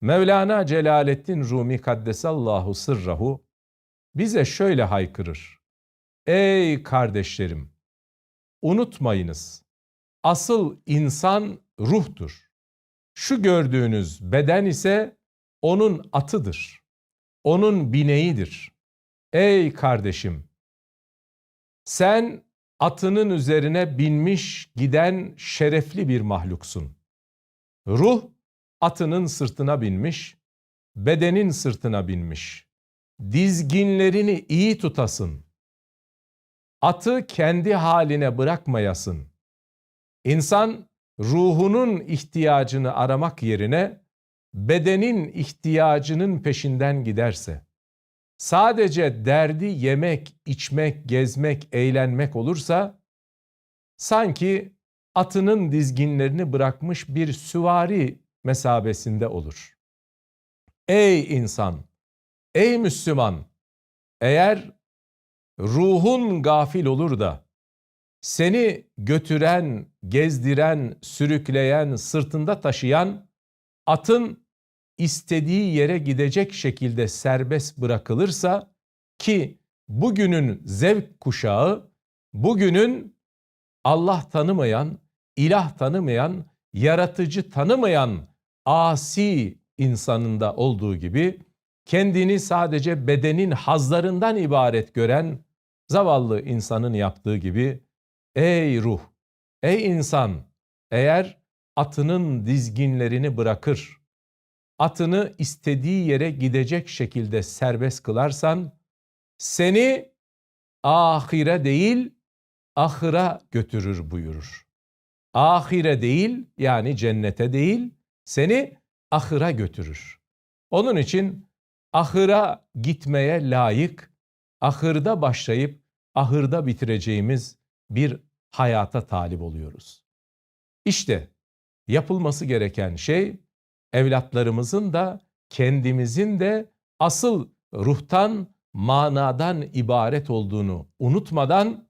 Mevlana Celaleddin Rumi Kaddesallahu sırrahu bize şöyle haykırır. Ey kardeşlerim! Unutmayınız. Asıl insan ruhtur. Şu gördüğünüz beden ise onun atıdır. Onun bineğidir. Ey kardeşim! Sen atının üzerine binmiş giden şerefli bir mahluksun. Ruh atının sırtına binmiş, bedenin sırtına binmiş. Dizginlerini iyi tutasın. Atı kendi haline bırakmayasın. İnsan ruhunun ihtiyacını aramak yerine bedenin ihtiyacının peşinden giderse, sadece derdi yemek, içmek, gezmek, eğlenmek olursa, sanki atının dizginlerini bırakmış bir süvari mesabesinde olur. Ey insan, ey Müslüman, eğer ruhun gafil olur da seni götüren, gezdiren, sürükleyen, sırtında taşıyan atın istediği yere gidecek şekilde serbest bırakılırsa ki bugünün zevk kuşağı, bugünün Allah tanımayan, ilah tanımayan, yaratıcı tanımayan asi insanında olduğu gibi kendini sadece bedenin hazlarından ibaret gören zavallı insanın yaptığı gibi ey ruh, ey insan eğer atının dizginlerini bırakır, atını istediği yere gidecek şekilde serbest kılarsan seni ahire değil ahıra götürür buyurur. Ahire değil yani cennete değil seni ahıra götürür. Onun için ahıra gitmeye layık, ahırda başlayıp ahırda bitireceğimiz bir hayata talip oluyoruz. İşte yapılması gereken şey evlatlarımızın da kendimizin de asıl ruhtan, manadan ibaret olduğunu unutmadan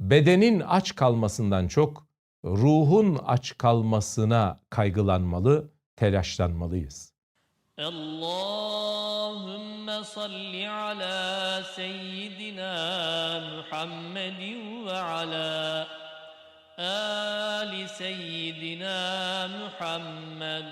bedenin aç kalmasından çok ruhun aç kalmasına kaygılanmalı, telaşlanmalıyız. Allahümme salli ala seyyidina Muhammedin ve ala ali seyyidina Muhammed